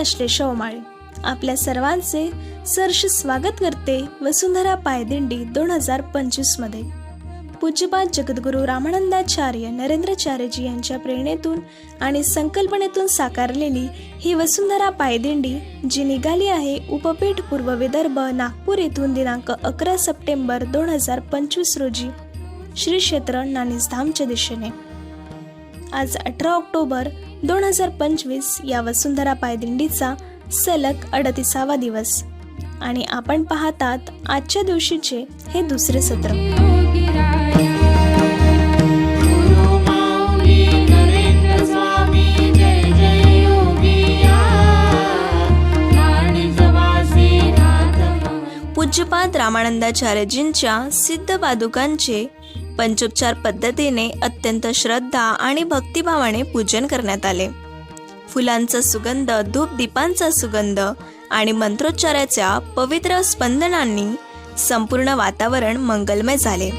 आश्लेषा ओमाळे आपल्या सर्वांचे सरश स्वागत करते वसुंधरा पायदिंडी दोन हजार पंचवीसमध्ये. पूज्यपाद जगद्गुरू रामानंदाचार्य नरेंद्रचार्यजी यांच्या प्रेरणेतून आणि संकल्पनेतून साकारलेली ही वसुंधरा पायदिंडी जी निघाली आहे उपपीठ पूर्व विदर्भ नागपूर येथून दिनांक अकरा सप्टेंबर दोन हजार पंचवीस रोजी श्री क्षेत्र नानिसधामच्या दिशेने. आज अठरा ऑक्टोबर दोन हजार पंचवीस या वसुंधरा पायदिंडीचा सलग अडतीसावा दिवस. आणि आपण पाहतात आजच्या दिवशीचे हे दुसरे सत्र. पूज्यपाद रामानंदाचार्यजींच्या सिद्ध पादुकांचे पंचोपचार पद्धतीने अत्यंत श्रद्धा आणि भक्तिभावाने पूजन करण्यात आले. फुलांचा सुगंध धूप दीपांचा सुगंध आणि मंत्रोच्चाराच्या पवित्र स्पंदनांनी संपूर्ण वातावरण मंगलमय झाले.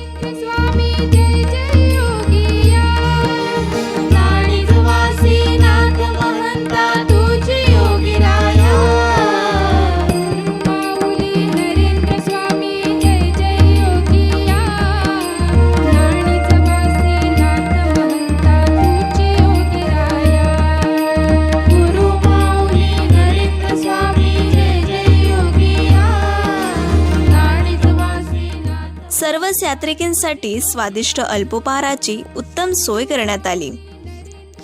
सर्वच स्वादिष्ट अल्पोपहाराची उत्तम सोय करण्यात आली.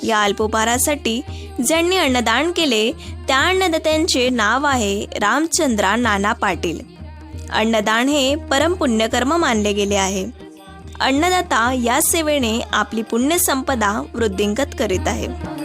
या अल्पोपहारासाठी ज्यांनी अन्नदान केले त्या अन्नदात्यांचे नाव आहे रामचंद्रा नाना पाटील. अन्नदान हे परम पुण्यकर्म मानले गेले आहे. अन्नदाता या सेवेने आपली पुण्यसंपदा वृद्धिंगत करीत आहे.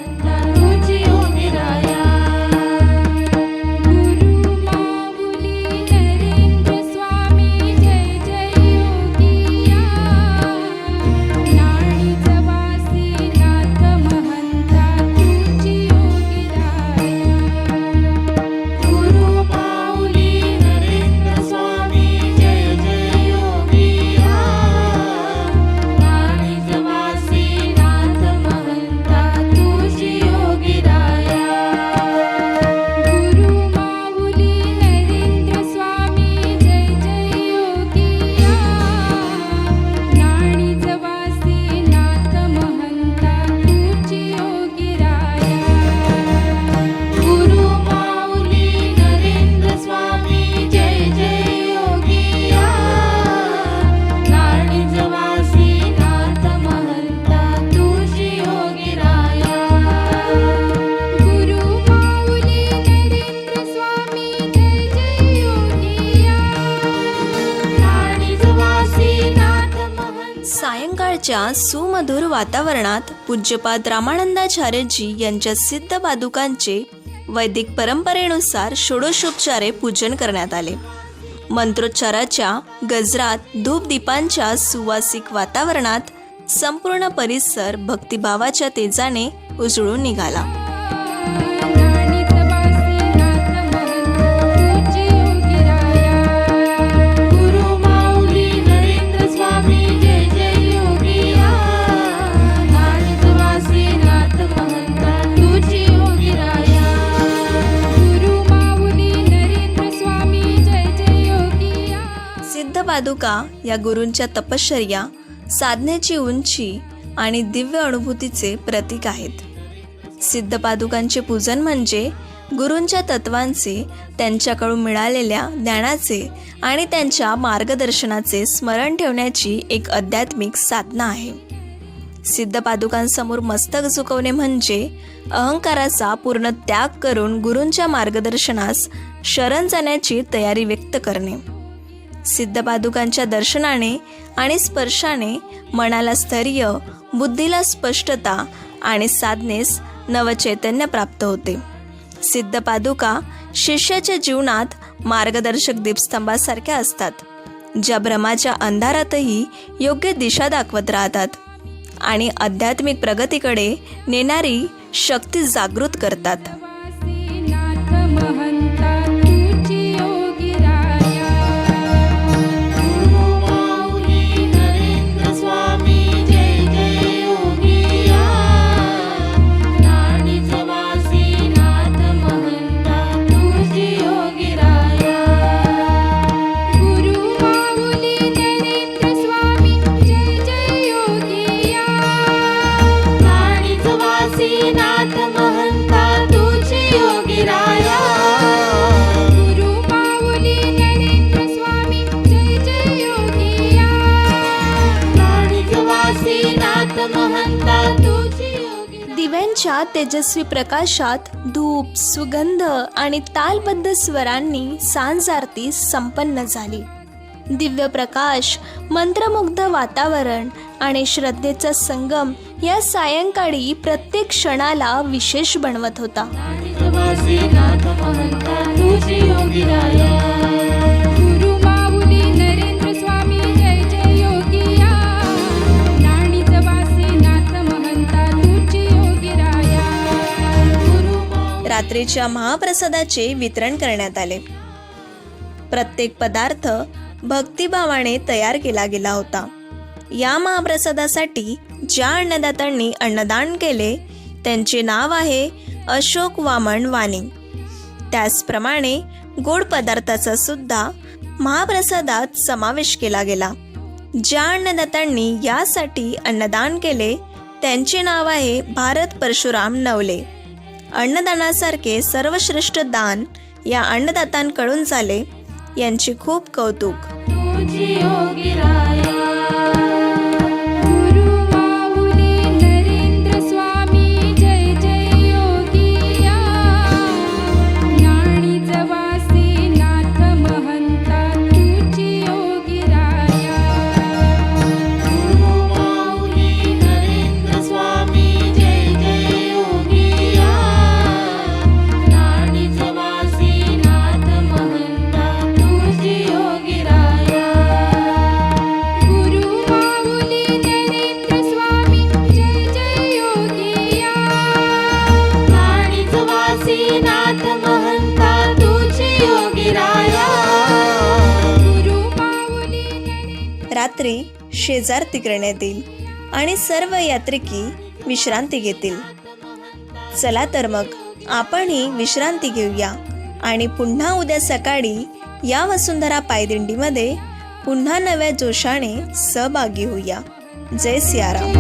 सायंकाळच्या सुमधुर वातावरणात पूज्यपाद रामानंदाचार्यजी यांच्या सिद्ध पादुकांचे वैदिक परंपरेनुसार षोडशोपचारे पूजन करण्यात आले. मंत्रोच्चाराच्या गजरात धूपदीपांच्या सुवासिक वातावरणात संपूर्ण परिसर भक्तिभावाच्या तेजाने उजळून निघाला. पादुका या गुरूंच्या तपश्चर्या साधनेची उंची आणि दिव्य अनुभूतीचे प्रतीक आहेत. सिद्ध पादुकांचे पूजन म्हणजे गुरूंच्या तत्वांचे त्यांच्याकडून मिळालेल्या ज्ञानाचे आणि त्यांच्या मार्गदर्शनाचे स्मरण ठेवण्याची एक आध्यात्मिक साधना आहे. सिद्ध पादुकांसमोर मस्तक झुकवणे म्हणजे अहंकाराचा पूर्ण त्याग करून गुरूंच्या मार्गदर्शनास शरण जाण्याची तयारी व्यक्त करणे. सिद्ध पादुकांच्या दर्शनाने आणि स्पर्शाने मनाला स्थैर्य बुद्धीला स्पष्टता आणि साधनेस नवचैतन्य प्राप्त होते. सिद्ध पादुका शिष्याच्या जीवनात मार्गदर्शक दीपस्तंभासारख्या असतात ज्या भ्रमाच्या अंधारातही योग्य दिशा दाखवत राहतात आणि आध्यात्मिक प्रगतीकडे नेणारी शक्ती जागृत करतात. दिव्यांच्या तेजस्वी प्रकाशात धूप सुगंध आणि तालबद्ध स्वरांनी सांज आरती संपन्न झाली. दिव्य प्रकाश मंत्रमुग्ध वातावरण आणि श्रद्धेचा संगम या सायंकाळी प्रत्येक क्षणाला विशेष बनवत होता. नाथ महंता तुझी योगी रात्रीच्या महाप्रसादाचे वितरण करण्यात आले. प्रत्येक पदार्थ भक्तिभावाने तयार केला गेला होता. या महाप्रसादासाठी ज्या अन्नदात्यांनी अन्नदान केले त्यांचे नाव आहे अशोक वामन वाणी. त्याचप्रमाणे गोड पदार्थाचा सुद्धा महाप्रसादात समावेश केला गेला. ज्या अन्नदात्यांनी यासाठी अन्नदान केले त्यांचे नाव आहे भारत परशुराम नवले. अन्नदानासारखे सर्वश्रेष्ठ दान या अन्नदातांकडून झाले यांची खूप कौतुक. रात्री शेजार करण्यात येईल आणि सर्व यात्रिकी विश्रांती घेतील. चला तर मग आपणही विश्रांती घेऊया आणि पुन्हा उद्या सकाळी या वसुंधरा पायदिंडीमध्ये पुन्हा नव्या जोशाने सहभागी होऊया. जय सियाराम.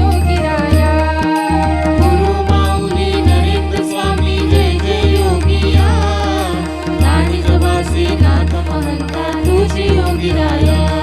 योगी राया.